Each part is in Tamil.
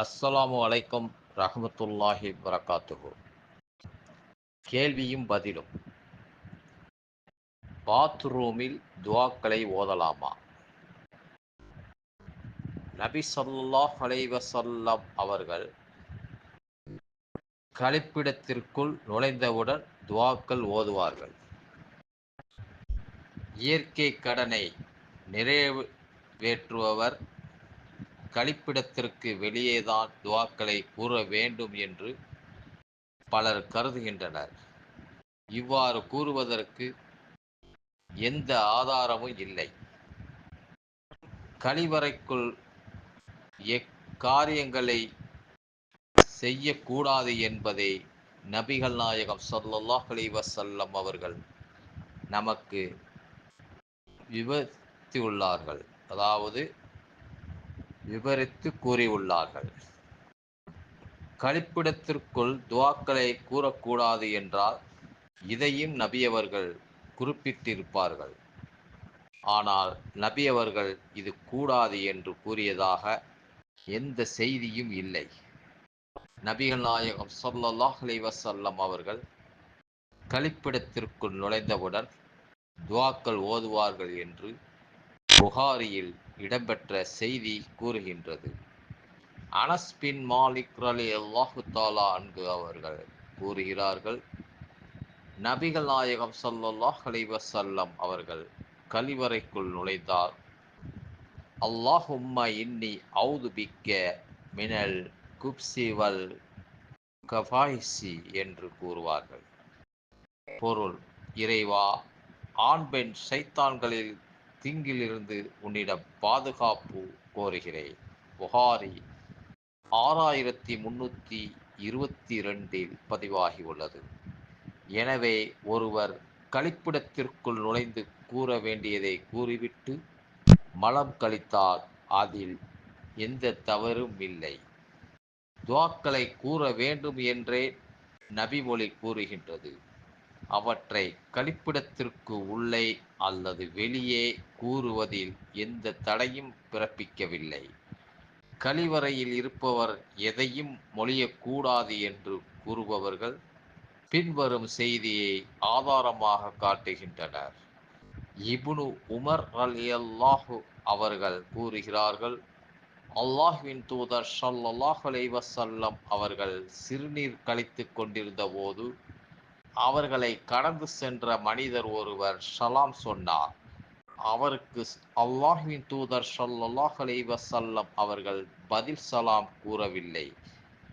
அஸ்ஸலாமு அலைக்கும் ரஹமத்துல்லாஹி வரகாத்துகு கேள்வியும் பதிலும். பாத்ரூமில் துவாக்களை ஓதலாமா? நபி சொல்லாஹ் அலைஹி அவர்கள் கழிப்பிடத்திற்குள் நுழைந்தவுடன் துவாக்கள் ஓதுவார்கள். இயற்கை கடனை நிறைவேற்றுபவர் கழிப்பிடத்திற்கு வெளியேதான் துவாக்களை கூற வேண்டும் என்று பலர் கருதுகின்றனர். இவ்வாறு கூறுவதற்கு எந்த ஆதாரமும் இல்லை. கழிவறைக்குள் எக்காரியங்களை செய்யக்கூடாது என்பதை நபிகள் நாயகம் ஸல்லல்லாஹு அலிவசல்லம் அவர்கள் நமக்கு விவரித்துள்ளார்கள். அதாவது விவரித்து கூறியுள்ளார்கள். கழிப்பிடத்திற்குள் துவாக்களை கூறக்கூடாது என்றால் இதையும் நபியவர்கள் குறிப்பிட்டிருப்பார்கள். ஆனால் நபியவர்கள் இது கூடாது என்று கூறியதாக எந்த செய்தியும் இல்லை. நபிகள் நாயகம் ஸல்லல்லாஹு அலைஹி அவர்கள் கழிப்பிடத்திற்குள் நுழைந்தவுடன் துவாக்கள் ஓதுவார்கள் என்று புகாரியில் இடம்பெற்ற செய்தி கூறுகின்றது. அனஸ் பின் மாலிக் அலி அல்லாஹு தாலா அன்கு அவர்கள் கூறுகிறார்கள் நபிகள் நாயகம் சல்லாஹ் அலைஹி அவர்கள் கழிவறைக்குள் நுழைந்தார். அல்லாஹும்ம இன்னி அவுது பிக்க மினல் குப்சிவல் கபாய்சி என்று கூறுவார்கள். பொருள் இறைவா ஆண் பெண் சைத்தான்களில் தீங்கிலிருந்து உன்னிடம் பாதுகாப்பு கோருகிறேன். புகாரி ஆறாயிரத்தி முன்னூற்றி இருபத்தி ரெண்டில் பதிவாகியுள்ளது. எனவே ஒருவர் கழிப்பிடத்திற்குள் நுழைந்து கூற வேண்டியதை கூறிவிட்டு மலம் கழித்தால் அதில் எந்த தவறும் இல்லை. துவாக்களை கூற வேண்டும் என்றே நபிமொழி கூறுகின்றது. அவற்றை கழிப்பிடத்திற்கு உள்ளே அல்லது வெளியே கூறுவதில் எந்த தடையும் பிறப்பிக்கவில்லை. கழிவறையில் இருப்பவர் எதையும் மொழியக்கூடாது என்று கூறுபவர்கள் பின்வரும் செய்தியை ஆதாரமாக காட்டுகின்றனர். இபுனு உமர் அலி அல்லாஹு அவர்கள் கூறுகிறார்கள் அல்லாஹ்வின் தூதர் சல்லாஹ் அலைவசல்லம் அவர்கள் சிறுநீர் கழித்துக் கொண்டிருந்த போது அவர்களை கடந்து சென்ற மனிதர் ஒருவர் ஷலாம் சொன்னார். அவருக்கு அல்லாஹின் தூதர் சல்லாஹ் அலைவசல்லம் அவர்கள் பதில் சலாம் கூறவில்லை.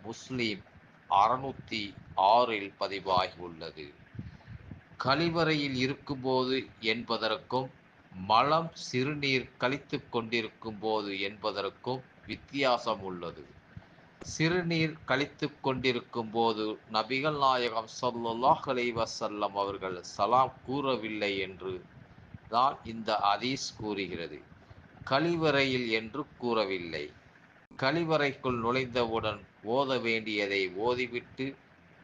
முஸ்லீம் அறுநூத்தி ஆறில் பதிவாகியுள்ளது. கழிவறையில் இருக்கும்போது என்பதற்கும் மலம் சிறுநீர் கழித்து கொண்டிருக்கும் போது என்பதற்கும் வித்தியாசம் உள்ளது. சிறுநீர் கழித்து கொண்டிருக்கும் போது நபிகள் நாயகம் ஸல்லல்லாஹு வசல்லம் அவர்கள் சலாம் கூறவில்லை என்று தான் இந்த அதீஸ் கூறுகிறது. கழிவறையில் என்று கூறவில்லை. கழிவறைக்குள் நுழைந்தவுடன் ஓத வேண்டியதை ஓதிவிட்டு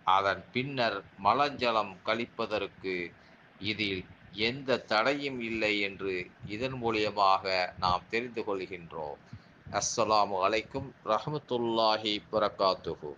அதன் பின்னர் மலஞ்சலம் கழிப்பதற்கு இதில் எந்த தடையும் இல்லை என்று இதன் மூலியமாக நாம் தெரிந்து கொள்கின்றோம். அஸ்ஸலாமு அலைக்கும் ரஹமத்துல்லாஹி வரகாத்துஹு